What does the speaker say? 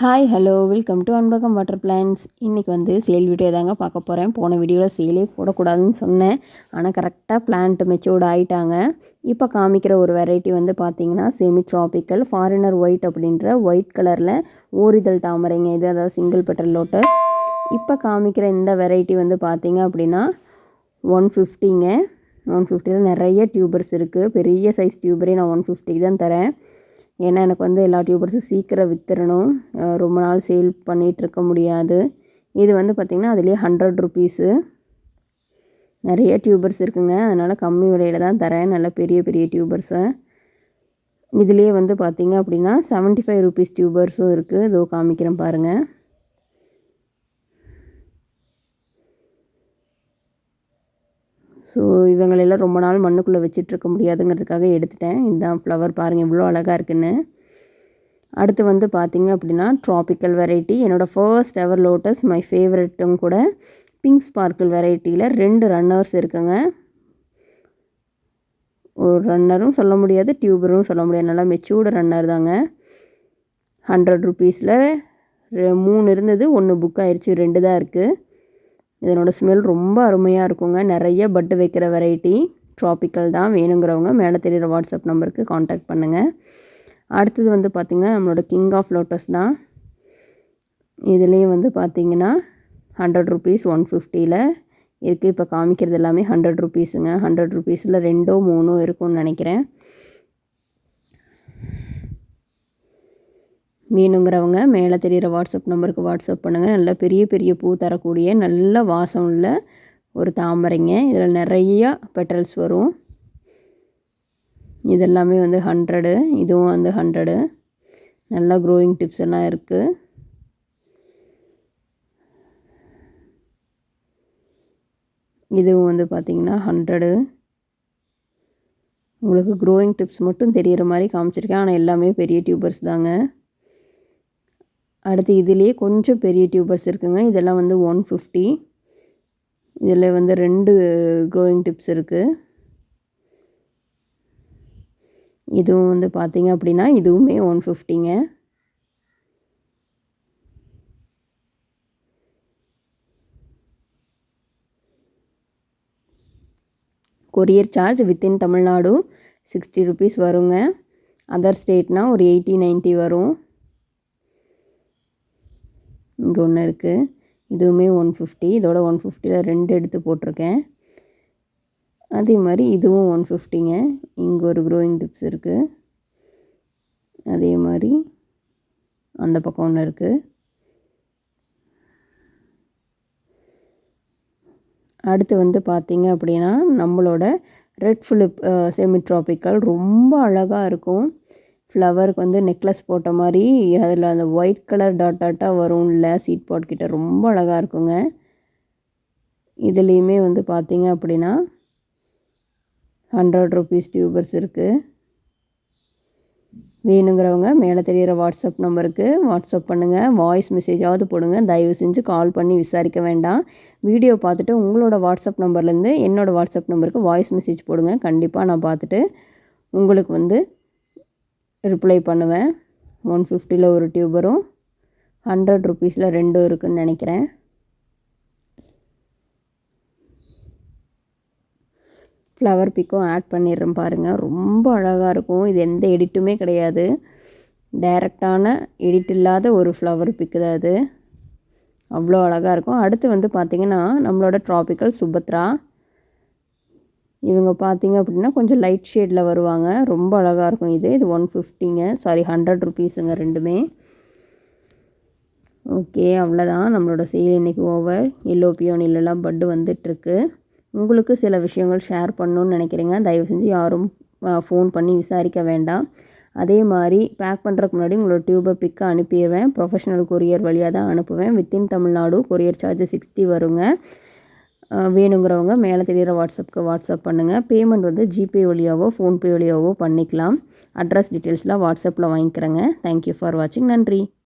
Hi hello welcome to Anbagam water plants இன்றைக்கி வந்து sale video தாங்க பார்க்க போகிறேன் போன வீடியோவில் சேலே போடக்கூடாதுன்னு சொன்னேன். ஆனால் கரெக்டாக பிளான்ட் மெச்சூர்ட் ஆகிட்டாங்க இப்போ காமிக்கிற ஒரு வெரைட்டி வந்து பார்த்திங்கன்னா செமி ட்ராபிக்கல் ஃபாரினர் ஒயிட் அப்படின்ற ஒயிட் கலரில் ஓரிதழ் தாமரைங்க. இது அதாவது சிங்கிள் பெட்டல் லோட்டஸ் இப்போ காமிக்கிற இந்த வெரைட்டி வந்து பார்த்திங்க அப்படின்னா ஒன் ஃபிஃப்டிங்க ஒன் ஃபிஃப்டியில் நிறைய டியூபர்ஸ் இருக்குது பெரிய சைஸ் டியூபரே நான் ஒன் ஃபிஃப்டிக்கு தான் தரேன். ஏன்னா எனக்கு வந்து எல்லா டியூபர்ஸும் சீக்கிரம் விற்றுறணும் ரொம்ப நாள் சேல் பண்ணிகிட்ருக்க முடியாது. இது வந்து பார்த்திங்கன்னா அதுலேயே ஹண்ட்ரட் ருபீஸு நிறைய டியூபர்ஸ் இருக்குங்க. அதனால் கம்மி விலையில் தான் தரேன். நல்ல பெரிய பெரிய டியூபர்ஸை. இதுலேயே வந்து பார்த்திங்க அப்படின்னா செவன்ட்டி ஃபைவ் ருபீஸ் டியூபர்ஸும் இருக்குது இதோ காமிக்கிறேன் பாருங்கள் ஸோ இவங்களெல்லாம் ரொம்ப நாள் மண்ணுக்குள்ளே வச்சிட்ருக்க முடியாதுங்கிறதுக்காக எடுத்துட்டேன். இதுதான் ஃப்ளவர் பாருங்கள் இவ்வளோ அழகாக இருக்குன்னு. அடுத்து வந்து பார்த்திங்க அப்படின்னா ட்ராபிக்கல் வெரைட்டி என்னோடய ஃபர்ஸ்ட் எவர் லோட்டஸ் மை ஃபேவரெட்டும் கூட பிங்க் ஸ்பார்க்கிள் வெரைட்டியில் ரெண்டு ரன்னர்ஸ் இருக்குங்க. ஒரு ரன்னரும் சொல்ல முடியாது டியூபரும் சொல்ல முடியாது. நல்லா மெச்சூர்டு ரன்னர் தாங்க. ஹண்ட்ரட் ருபீஸில் மூணு இருந்தது ஒன்று புக் ஆயிடுச்சு ரெண்டு தான் இருக்குது இதனோட ஸ்மெல் ரொம்ப அருமையாக இருக்குங்க. நிறைய பட்டு வைக்கிற வெரைட்டி ட்ராபிக்கல் தான் வேணுங்கிறவங்க மேலே தெரிகிற வாட்ஸ்அப் நம்பருக்கு காண்டாக்ட் பண்ணுங்கள் அடுத்தது வந்து பார்த்திங்கன்னா நம்மளோட கிங் ஆஃப் லோட்டஸ் தான். இதுலேயும் வந்து பார்த்திங்கன்னா ஹண்ட்ரட் ருபீஸ் ஒன் ஃபிஃப்டியில் இருக்குது இப்போ காமிக்கிறது எல்லாமே ஹண்ட்ரட் ருபீஸுங்க ஹண்ட்ரட் ருபீஸில் ரெண்டோ மூணோ இருக்கும்னு நினைக்கிறேன். வேணுங்கிறவங்க மேலே தெரிகிற வாட்ஸ்அப் நம்பருக்கு வாட்ஸ்அப் பண்ணுங்கள் நல்ல பெரிய பெரிய பூ தரக்கூடிய நல்ல வாசம் உள்ள ஒரு தாமரைங்க. இதில் நிறையா பெட்ரல்ஸ் வரும். இதெல்லாமே வந்து ஹண்ட்ரடு இதுவும் வந்து ஹண்ட்ரடு நல்லா க்ரோயிங் டிப்ஸ் எல்லாம் இருக்குது இதுவும் வந்து பார்த்திங்கன்னா ஹண்ட்ரடு உங்களுக்கு க்ரோயிங் டிப்ஸ் மட்டும் தெரிகிற மாதிரி காமிச்சிருக்கேன். ஆனால் எல்லாமே பெரிய டியூபர்ஸ் தாங்க. அடுத்து இதுலேயே கொஞ்சம் பெரிய டியூபர்ஸ் இருக்குங்க. இதெல்லாம் வந்து ஒன் ஃபிஃப்டி இதில் வந்து ரெண்டு க்ரோயிங் டிப்ஸ் இருக்குது இதுவும் வந்து பார்த்திங்க அப்படின்னா இதுவுமே one ஃபிஃப்டிங்க courier charge within Tamil Nadu sixty rupees வருங்க. அதர் ஸ்டேட்னால் ஒரு எயிட்டி நைன்ட்டி வரும். இங்கே ஒன்று இருக்குது இதுவுமே ஒன் ஃபிஃப்டி இதோட ஒன் ஃபிஃப்டியில் ரெண்டு எடுத்து போட்டிருக்கேன். அதே மாதிரி இதுவும் ஒன் ஃபிஃப்டிங்க இங்கே ஒரு க்ரோயிங் டிப்ஸ் இருக்குது அதே மாதிரி அந்த பக்கம் ஒன்று இருக்குது அடுத்து வந்து பார்த்திங்க அப்படின்னா நம்மளோட ரெட் ஃபிலிப் செமிட்ராபிக்கல் ரொம்ப அழகாக இருக்கும். ஃப்ளவருக்கு வந்து நெக்லஸ் போட்ட மாதிரி அதில் அந்த ஒயிட் கலர் டாட் டாட்டாக வரும்ல சீட் பாட் கிட்ட. ரொம்ப அழகாக இருக்குங்க. இதுலேயுமே வந்து பார்த்திங்க அப்படின்னா ஹண்ட்ரட் ருபீஸ் டியூபர்ஸ் இருக்குது வேணுங்கிறவங்க மேலே தெரிகிற வாட்ஸ்அப் நம்பருக்கு வாட்ஸ்அப் பண்ணுங்கள் வாய்ஸ் மெசேஜாவது போடுங்க. தயவு செஞ்சு கால் பண்ணி விசாரிக்க வேண்டாம். வீடியோ பார்த்துட்டு உங்களோட வாட்ஸ்அப் நம்பர்லேருந்து என்னோடய வாட்ஸ்அப் நம்பருக்கு வாய்ஸ் மெசேஜ் போடுங்க. கண்டிப்பாக நான் பார்த்துட்டு உங்களுக்கு வந்து ரிப்ளை பண்ணுவேன். ஒன் ஃபிஃப்டியில் ஒரு டியூபரும் ஹண்ட்ரட் ருபீஸில் ரெண்டும் இருக்குதுன்னு நினைக்கிறேன். ஃப்ளவர் பிக்கும் ஆட் பண்ணிடுறேன் பாருங்கள் ரொம்ப அழகாக இருக்கும். இது எந்த எடிட்டுமே கிடையாது. டைரக்டான எடிட் இல்லாத ஒரு ஃப்ளவர் பிக்கு தான் அது. அவ்வளோ அழகாக இருக்கும். அடுத்து வந்து பார்த்திங்கன்னா நம்மளோட ட்ராபிக்கல் சுபத்ரா இவங்க பார்த்தீங்க அப்படின்னா கொஞ்சம் லைட் ஷேடில் வருவாங்க. ரொம்ப அழகாக இருக்கும் இது. இது ஒன் ஃபிஃப்டிங்க சாரி ஹண்ட்ரட் ருபீஸுங்க ரெண்டுமே. ஓகே அவ்வளோதான் நம்மளோட சேல் இன்றைக்கி ஓவர் எல்லோ பியோனிலெலாம் பட்டு வந்துட்டுருக்கு. உங்களுக்கு சில விஷயங்கள் ஷேர் பண்ணணுன்னு நினைக்கிறீங்க. தயவு செஞ்சு யாரும் ஃபோன் பண்ணி விசாரிக்க வேண்டாம். அதே மாதிரி பேக் பண்ணுறதுக்கு முன்னாடி உங்களோட டியூபர் பிக்கை அனுப்பிடுவேன் ப்ரொஃபஷனல் கொரியர் வழியாக தான் அனுப்புவேன். Within Tamil Nadu courier charge sixty வருங்க. வேணுங்கிறவங்க மேலே தெரிகிற வாட்ஸ்அப்புக்கு வாட்ஸ்அப் பண்ணுங்கள் பேமெண்ட் வந்து ஜிபே வழியாவோ ஃபோன்பே வழியாவோ பண்ணிக்கலாம். அட்ரஸ் டீட்டெயில்ஸ்லாம் வாட்ஸ்அப்பில் வாங்கிக்கிறேங்க. தேங்க்யூ ஃபார் வாட்சிங் நன்றி.